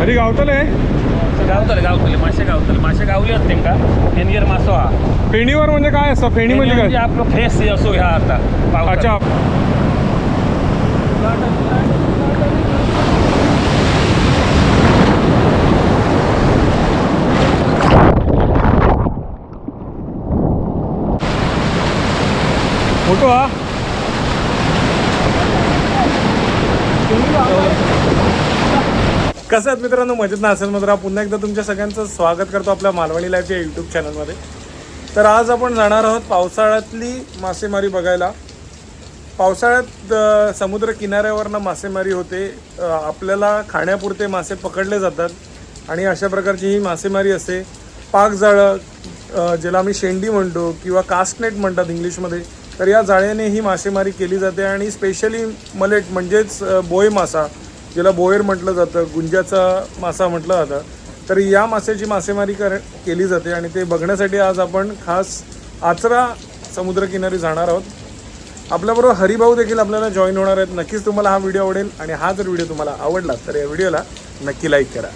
हरी गावतले? गावतले गावतले. मासे गावतले. मासे गावले आहेत तेंका फेनगेर मासो हा. फेणीवर म्हणजे काय असतं फेणी म्हणजे काय? आपलं फेस असो ह्या आता. अच्छा. फोटो हा. कसं आहेत मित्रांनो? मजेत ना? असेल मात्र पुन्हा एकदा तुमच्या सगळ्यांचं स्वागत करतो आपल्या मालवणी लाईफच्या यूट्यूब चॅनलमध्ये तर आज आपण जाणार आहोत पावसाळ्यातली मासेमारी बघायला. पावसाळ्यात समुद्र किनाऱ्यावरनं मासेमारी होते. आपल्याला खाण्यापुरते मासे पकडले जातात आणि अशा प्रकारची ही मासेमारी असते. पाकजाळं ज्याला आम्ही शेंडी म्हणतो किंवा कास्टनेट म्हणतात इंग्लिशमध्ये तर या जाळ्याने ही मासेमारी केली जाते. आणि स्पेशली मलेट म्हणजेच बोय मासा ज्याला बोयर म्हटलं जातं गुंजाचा मासा म्हटलं जातं तर या माशाची मासेमारी कर केली जाते आणि ते बघण्यासाठी आज आपण खास आचरा समुद्रकिनारी जाणार आहोत. आपल्याबरोबर हरिभाऊ देखील आपल्याला जॉईन होणार आहेत. नक्कीच तुम्हाला हा व्हिडिओ आवडेल आणि हा जर व्हिडिओ तुम्हाला आवडला तर या व्हिडिओला नक्की लाईक करा.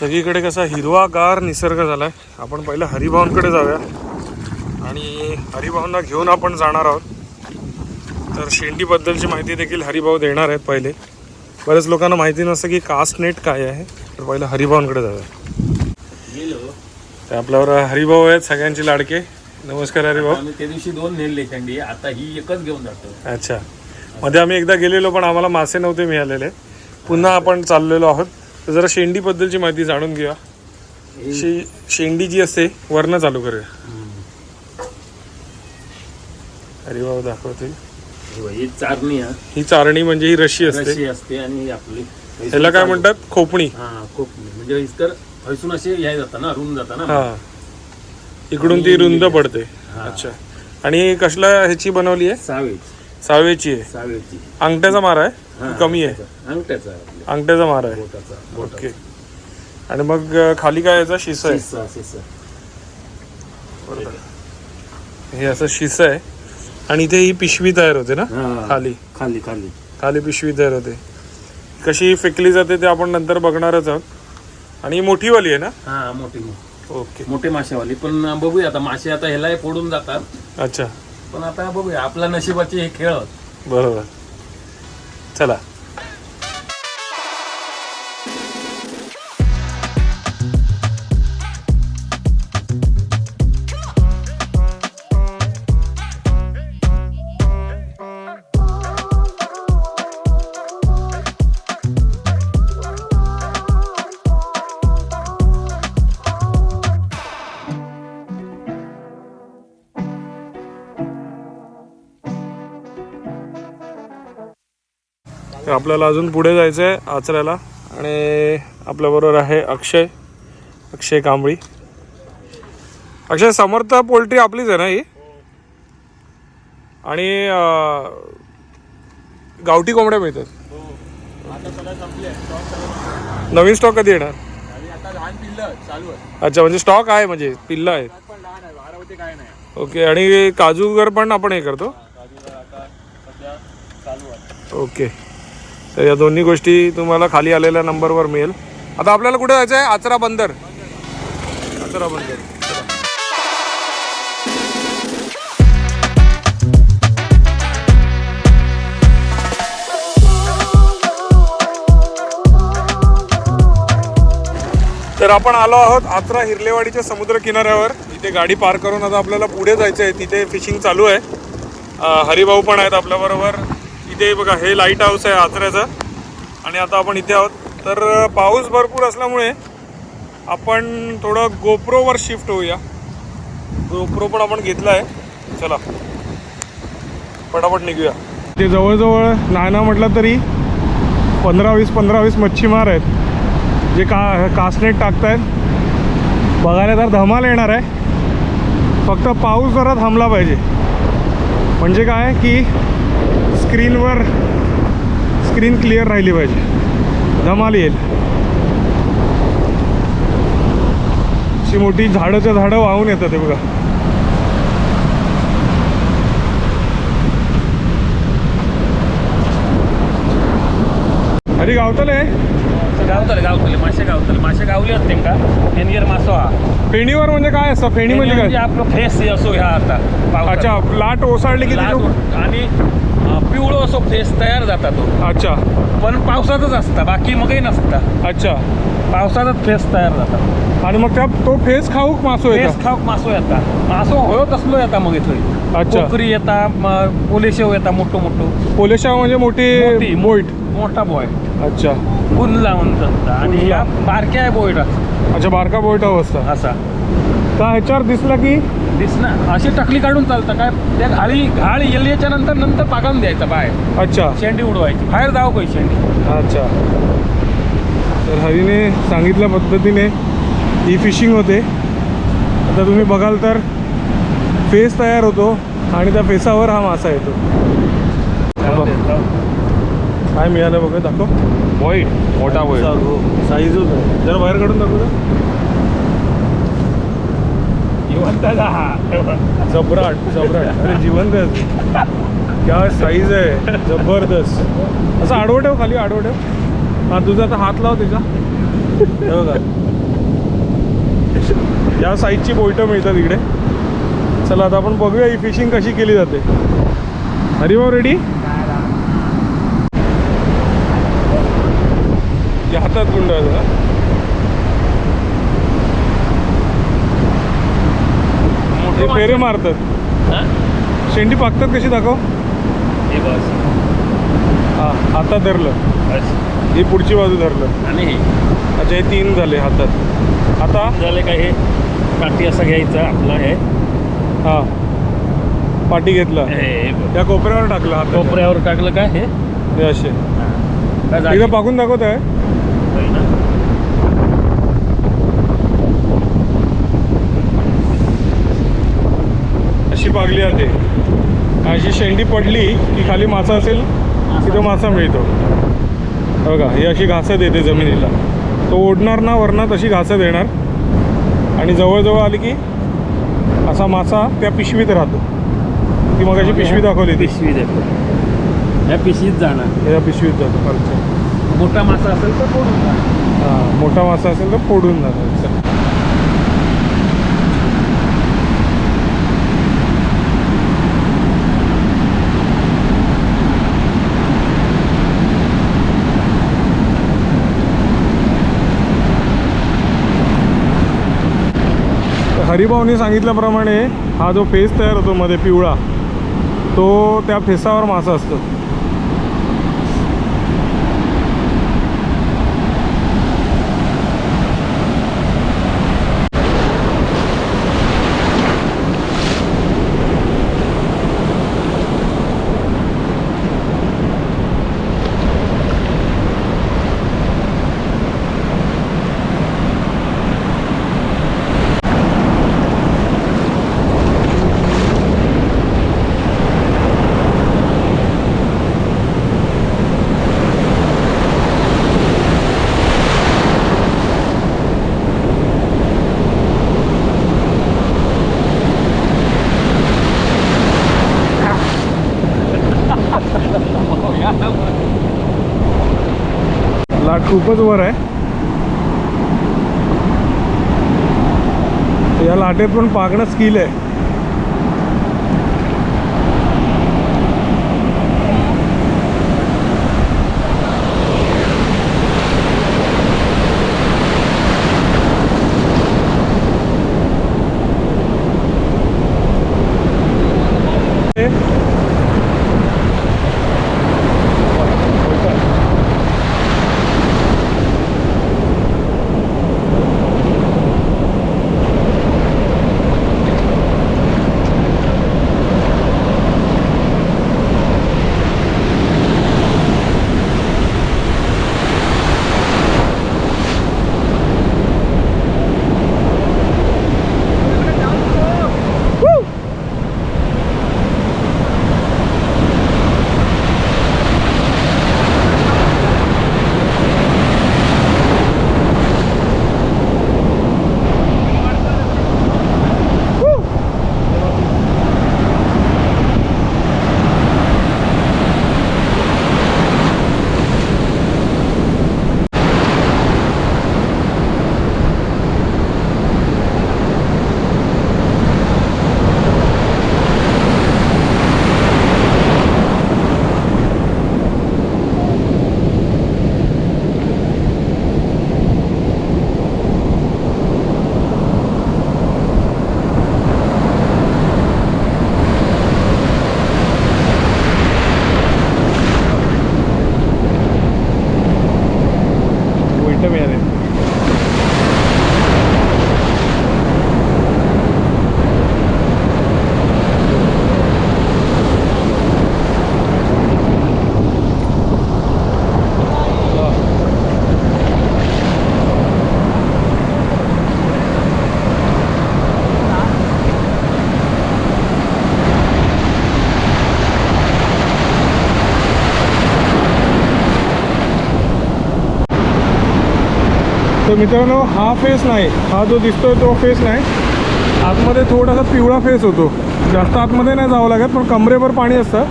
सगळीकडे कसा हिरवागार निसर्ग झालाय. आपण पहिलं हरिभाऊंकडे जाऊया. आणि हरिभाऊंना घेऊन आपण जाणार आहोत. तर शेंडीबद्दलची माहिती देखील हरिभाऊ देणार आहेत पहिले. बरेच लोकांना माहिती नसतं की कास्ट नेट काय आहे. तर पहिलं हरिभाऊंकडे जाऊया. तर आपल्यावर हरिभाऊ आहेत सगळ्यांचे लाडके. नमस्कार हरिभाऊ. आम्ही त्या दिवशी दोन नेले खंडी. आता ही एकच घेऊन जातो. अच्छा. मध्ये आम्ही एकदा गेलेलो पण आम्हाला मासे नव्हते मिळालेले. पुन्हा आपण चाललेलो आहोत. तर जरा शेंडीबद्दलची माहिती जाणून घेऊया. शे शेंडी जी असते वरनं चालू करूया. हरिभाऊ दाखवतील ही चारणी हा चारणी म्हणजे ही रशी असते. असते आणि आपली ह्याला काय म्हणतात? खोपणी. हा खूप म्हणजे हसून असे हे जातात ना रुंद जातात ना. हा. इकडून ती रुंद पडते. अच्छा. आणि कसला ह्याची बनवली आहे? सावेची. सावेची आहे. सावेची. अंगठ्याचा मारा आहे? कमी आहे. अंगठ्याचा. अंगठ्याचा मारा आहे. बोटाचा ओके. आणि मग अं, खाली काय याचा? शिस आहे. हे असं शिस आहे. आणि इथे ही पिशवी तयार होते ना? हा. खाली. खाली खाली. खाली पिशवी तयार होते. कशी फेकली जाते ते आपण नंतर बघणारच आहोत. आणि ही मोठीवाली आहे ना? हा मोठी मोठी. ओके. मोठे मासेवाली पण बघूया आता. मासे आता ह्याला फोडून जातात. अच्छा. पण आता बघूया. आपल्या नशिबाचे हे खेळ. बरोबर. चला. तर आपल्याला अजून पुढे जायचं आहे आचऱ्याला आणि आपल्याबरोबर आहे अक्षय अक्षय कांबळी. अक्षय समर्थ पोल्ट्री आपलीच आहे ना ही? आणि गावठी कोंबड्या मिळतात. नवीन स्टॉक कधी येणार? अच्छा म्हणजे स्टॉक आहे म्हणजे पिल्लं आहे ओके आणि काजूगर पण आपण हे करतो? ओके. तर या दोन्ही गोष्टी तुम्हाला खाली आलेल्या नंबरवर मिळेल. आता आपल्याला कुठे जायचं आहे? आचरा बंदर. आचरा बंदर. तर आपण आलो आहोत आत्रा हिरलेवाडीच्या समुद्र किनाऱ्यावर. इथे गाडी पार्क करून आता आपल्याला पुढे जायचं आहे तिथे फिशिंग चालू आहे. हरिभाऊ पण आहेत आपल्याबरोबर. इथे बघा हे लाइट हाऊस आहे आचऱ्याचं. आणि आता आपण इथे आहोत. तर पाऊस भरपूर असल्यामुळे आपण थोडं गोप्रोवर शिफ्ट होऊया. गोप्रो पण आपण घेतला आहे. चला. पटापट निघूया. ते जवळजवळ नाही ना म्हटलं तरी पंधरा वीस पंधरा वीस मच्छीमार आहेत. जे का कास्टेट टाकतायत. बघायला तर धमाल येणार आहे. फक्त पाऊस जरा थांबला पाहिजे. म्हणजे काय की स्क्रीनवर स्क्रीन क्लिअर राहिली पाहिजे. धमाल येईल. अशी मोठी झाडंच्या झाडं वाहून येतात हे बघा. अरे गावतले? गावतले गावतले. मासे गावतले. मासे गावले आहेत तेंका हेनगेर मासो हा. फेणीवर म्हणजे काय असतं फेणी म्हणजे काय आपलं फेस असो ह्या आता. अच्छा लाट ओसाडली की आणि पिवळो असो फेस तयार जाता तो अच्छा. पण पावसातच असता बाकी मगही नसता अच्छा. पावसातच फेस तयार जाता आणि मग त्या तो फेस खाऊक मासो फेस खाऊक मासो येता. मासो होयो तसलो येता मग थंय अच्छा. कोकरी येता पोलेशेव येता मोठो मोठो. पोलेशा म्हणजे मोठी मोठी. मोठा बॉय अच्छा. गुण लावून जाता आणि. बारक्या बोयट अच्छा बारका बोईट अवस्था. असा. का ह्याच्यावर दिसला की? दिसना अशी टकली काढून चालतं. काय? त्या घाळी घाळ येल्याच्या नंतर नंतर पाकावून द्यायचा बाहेर. अच्छा. शेंडी उडवायची. बाहेर जावं काही शेंडी. अच्छा. तर हरीने सांगितल्या पद्धतीने ही फिशिंग होते. आता तुम्ही बघाल तर फेस तयार होतो आणि त्या फेसावर हा मासा येतो. काय मिळालं बघा दाखव. वाईट मोठा वाईट साईज होत. जरा बाहेर काढून दाखव जबराट जबराट. अरे जिवंत क्या साईज आहे. जबरदस्त. असं आडवं ठेव खाली आडवं ठेव. हा तुझा आता हात लाव तिचा. बघा. या साईजची बोईटं मिळतात इकडे. चला आता आपण बघूया ही फिशिंग कशी केली जाते. हरिभाऊ रेडी या हातात गुंडाळलं का हे फेरे मारतात. शेंडी पाकतात कशी दाखव. हा हातात धरलं. ही पुढची बाजू धरलं. आणि हे. अच्छा हे तीन झाले हातात. आता? झाले काय हे? काठी असं घ्यायचं आपलं हे. हा. पाठी घेतला. हे बघ. कोपऱ्यावर टाकलं हात कोपऱ्यावर टाकलं काय हे? हे असे. काय जागी- एकदा पाकून दाखवत आहे होय ना? अशी पागली जाते अशी शेंडी पडली की खाली मासा असेल की तो मासा मिळतो. हे बघा ही अशी घासं देते जमिनीला. तो ओढणार ना वरना तशी घासं देणार. आणि जवळजवळ आली की असा मासा त्या पिशवीत राहतो. ती मग अशी पिशवी दाखवली ती पिशवी देतो ह्या पिशवीत जाणार. त्या पिशवीत जातो मोठा मासा असेल तर फोडून जा. हां मोठा मासा असेल तर फोडून जाणार. हरिभाऊने सांगितल्याप्रमाणे हा जो फेस तयार होतो मध्ये पिवळा तो त्या फेसावर मासा असतो लाट खूपच वर आहे. या लाटेत पण पाकणं स्किल आहे. मित्रांनो हा फेस नाही. हा जो दिसतोय तो फेस नाही. आतमध्ये थोडासा पिवळा फेस होतो. जास्त आतमध्ये नाही जावं लागत पण कमरेवर पाणी असतं.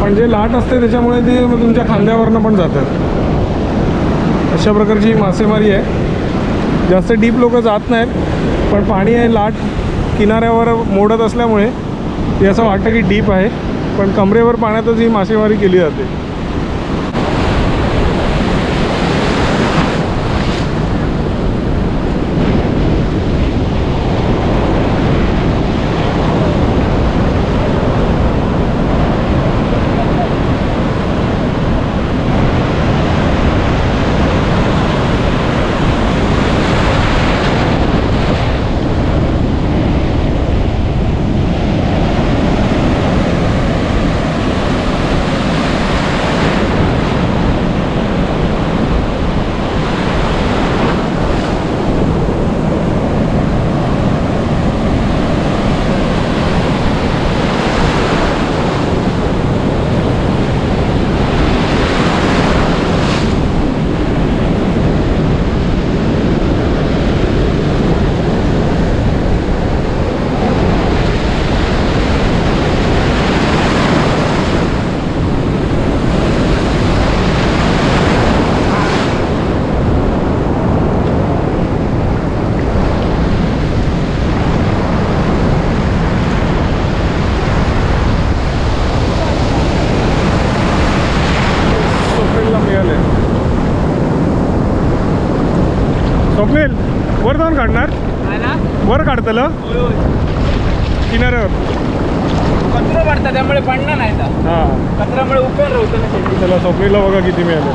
पण जे लाट असते त्याच्यामुळे ते मग तुमच्या खांद्यावरनं पण जातं. अशा प्रकारची मासेमारी आहे. जास्त डीप लोक जात नाहीत पण पाणी आहे लाट किनाऱ्यावर मोडत असल्यामुळे ते असं वाटतं की डीप आहे. पण कमरेवर पाण्यातच ही मासेमारी केली जाते स्वप्नीलला मिळाले स्वप्नील वर जाऊन काढणार काढतलं किनाऱ्यावर. कचरा पडता त्यामुळे पडणार नाही तर. हां. कचऱ्यामुळे उपेर होतं ना त्याला स्वप्नीलला बघा किती मिळाले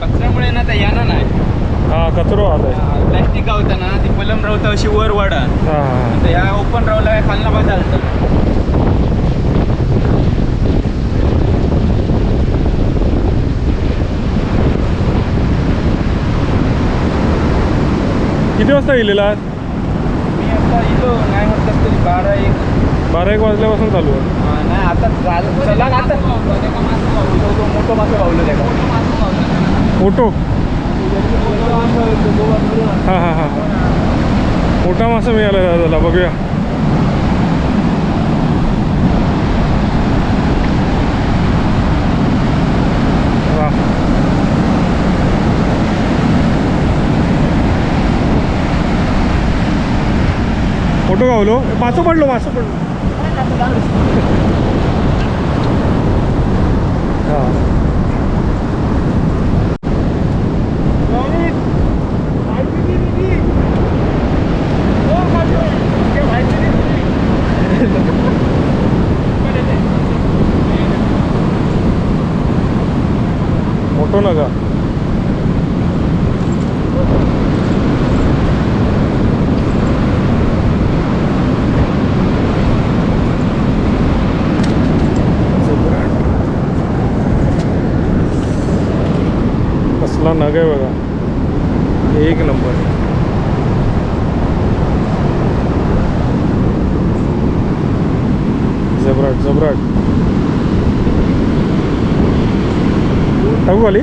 कचऱ्यामुळे ना तर यानं नाही हां कचरो आलाय प्लॅस्टिक होतं ना ती पलम राहतं अशी वर वाढा हां हां तर या ओपन रावला काय खालना बाद चालतं किती वाजता गेलेला मी आता इलो नाही म्हटलं तरी बारा एक. बारा एक वाजल्यापासून चालू आहे. हा, नाही आता चाल- चला ना आता. मोठं मासे पावलं त्या मोठो हां हां हां. मोठा मासा मिळाला दादाला बघूया. फोटो गावलो. मासो पडलो मासो पडलो. मोठो नका. नग आहे बघा. एक नंबर. जबराट जबराट. टाकू आली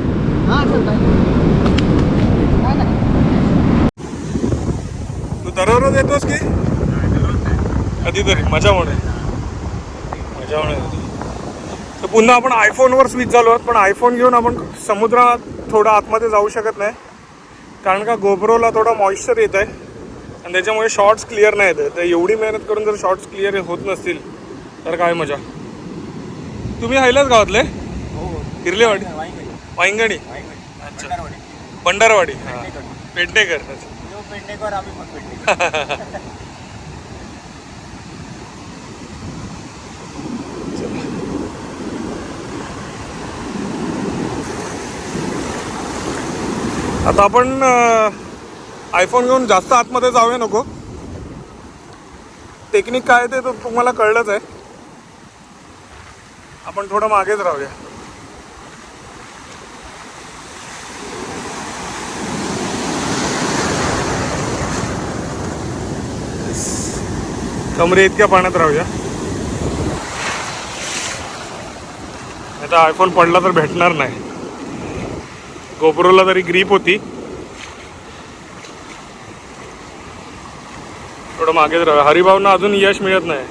तू दररोज येतोस की? कधीतरी मजा म्हणून मजा म्हणून तर पुन्हा आपण आयफोनवर स्विच झालो आहोत पण आयफोन घेऊन आपण समुद्रात थोडं आतमध्ये जाऊ शकत नाही. कारण का गोप्रोला थोडा मॉइश्चर येत आहे आणि त्याच्यामुळे शॉर्ट्स क्लिअर नाही येत. आहे. तर एवढी मेहनत करून जर शॉर्ट्स क्लिअर होत नसतील तर काय मजा. तुम्ही हायलाच गावातले? हिरलेवाडी? वाईंगणी. अच्छा. भंडारवाडी. हां. पेडणेकर अच्छा. पेडणेकर आम्ही पेडणेकर आता आपण आयफोन घेऊन जास्त आतमध्ये जाऊया नको. टेक्निक काय आहे ते तर तुम्हाला कळलंच आहे. आपण थोडं मागेच राहूया. कमरे इतक्या पाण्यात राहूया. आता आयफोन पडला तर भेटणार नाही. गोप्रोला तरी ग्रीप होती थोडं मागेच राहा हरिभावना अजून यश मिळत नाही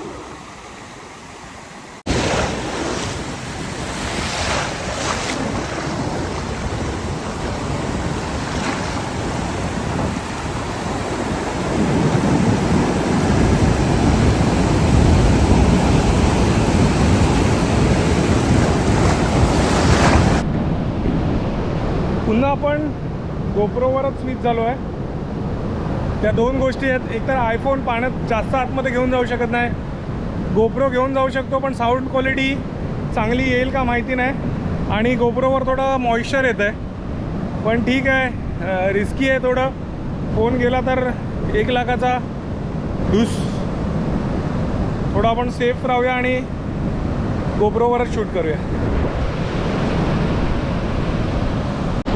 पुन्हा आपण गोप्रोवरच स्विच झालो आहे. त्या दोन गोष्टी आहेत. एकतर आयफोन पाण्यात जास्त आतमध्ये घेऊन जाऊ शकत नाही. गोप्रो घेऊन जाऊ शकतो पण साऊंड क्वालिटी चांगली येईल का माहिती नाही. आणि गोप्रोवर थोडं मॉइश्चर येतं आहे पण ठीक आहे. रिस्की आहे थोडं. फोन गेला तर एक लाखाचा डूस थोडं आपण सेफ राहूया आणि गोप्रोवरच शूट करूया.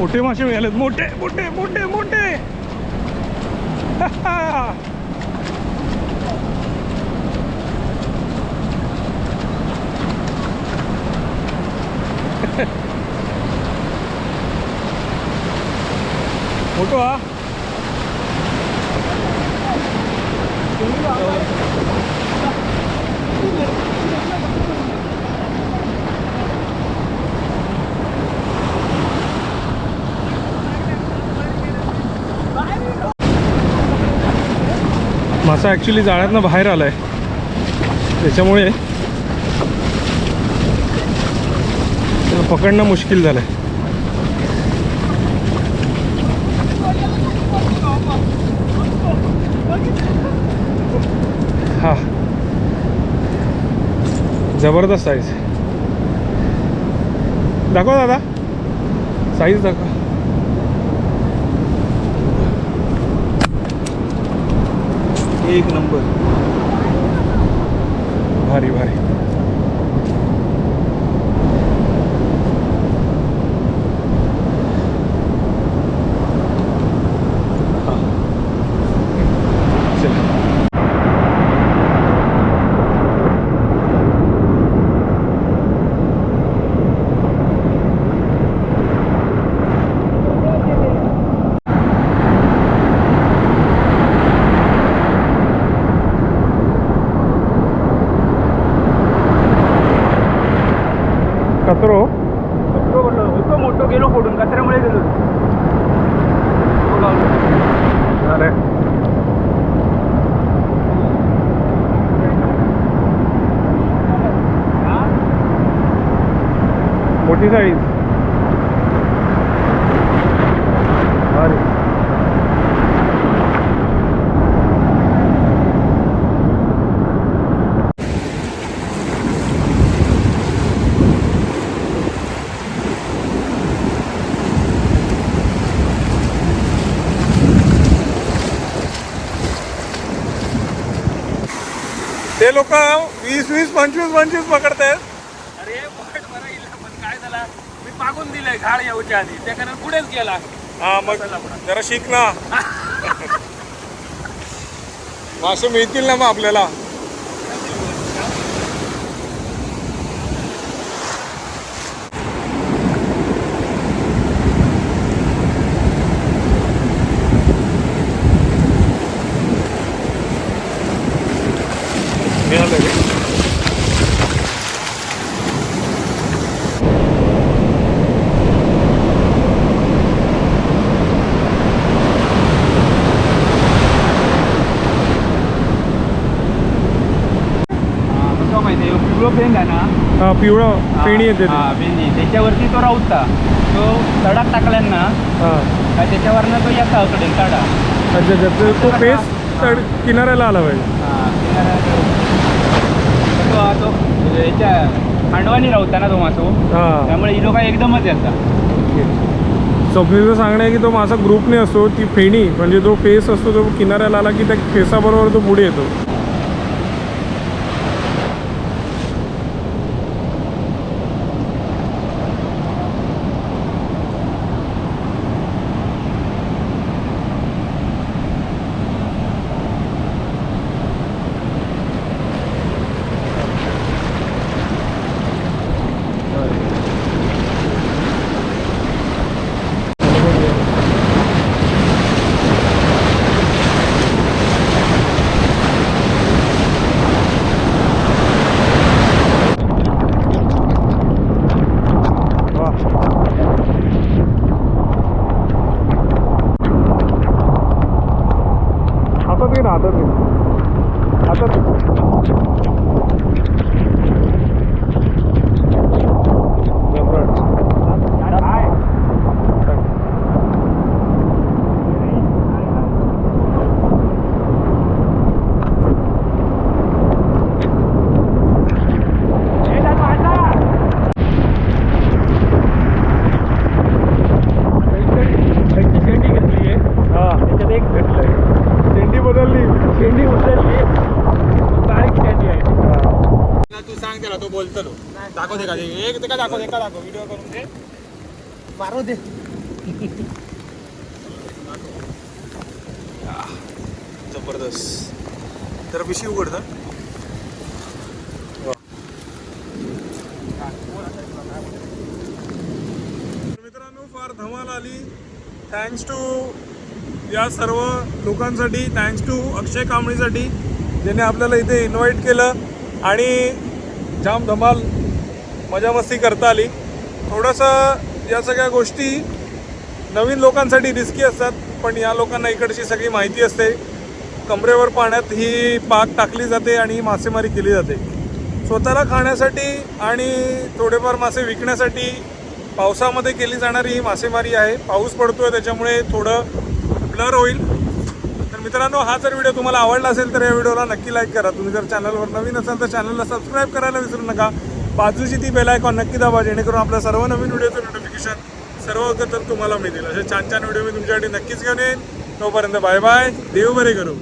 मोठे मासे मिळालेत मोठे मोठे मोठे मोठे मोठो हा मासा ॲक्च्युली जाळ्यातनं बाहेर आला आहे त्याच्यामुळे पकडणं मुश्किल झालं आहे हा. जबरदस्त साईज दाखवा दादा. साईज दाखवा. एक नंबर. भारी भारी हा. चला. कचरो होतो मोठो गेलो फोडून कचऱ्यामुळे गेलो अरे मोठी साईज अरे ते लोक वीस वीस पंचवीस पंचवीस पकडतायत. अरे बट बरं येईल पण काय झाला? मी मागून दिलंय घाळ येऊच्या आधी. त्या कारण पुढेच गेला. हा मग जरा शिक ना. मासे मिळतील ना मग आपल्याला? मिळालं पेंग आहे ना? हा पिवळं फेणी येते. हा, पेंडी त्याच्यावरती तो राहता तो तडाक टाकल्यान हा. त्याच्यावरनं तो येता उकडे तडा अच्छा अच्छा. तो पेस तड किनाऱ्याला आला पाहिजे. तो हा तो याच्या खांडवानी राहता ना तो मासो. हा. त्यामुळे ही लोक एकदमच येतात स्वप्नीचं सांगणं आहे की तो मासा ग्रुपने असतो ती फेणी म्हणजे जो फेस असतो तो किनाऱ्याला आला की त्या फेसाबरोबर तो पुढे येतो. दाखव दे का? ते. एक ते का दाखव एका दाखव? व्हिडिओ करून दे. मारू दे. जबरदस्त. तर पिशी उघडतं हो. मित्रांनो फार धमाल आली. थँक्स टू या सर्व लोकांसाठी थँक्स टू अक्षय कांबळीसाठी ज्याने आपल्याला इथे इन्व्हाइट केलं. आणि जाम धमाल मजामस्ती करता आली. थोडंसं या सगळ्या गोष्टी नवीन लोकांसाठी रिस्की असतात पण या लोकांना इकडची सगळी माहिती असते. कमरेवर पाण्यात ही पाक टाकली जाते आणि मासेमारी केली जाते. स्वतःला खाण्यासाठी आणि थोडेफार मासे विकण्यासाठी पावसामध्ये केली जाणारी ही मासेमारी आहे. पाऊस पडतोय त्याच्यामुळे थोडं ब्लर होईल. तर मित्रांनो हा जर व्हिडिओ तुम्हाला आवडला असेल तर या व्हिडिओला नक्की लाईक करा. तुम्ही जर चॅनलवर नवीन असाल तर चॅनलला सबस्क्राईब करायला विसरू नका. बाजूची ती बेल आयकॉन नक्की दाबा जेणेकरून आपल्या सर्व नवीन व्हिडिओचं नोटिफिकेशन सर्व अगोदर तुम्हाला मिळतील. असे छान छान व्हिडिओ मी तुमच्यासाठी नक्कीच घेऊन येईन. तोपर्यंत बाय बाय. देव बरे करू.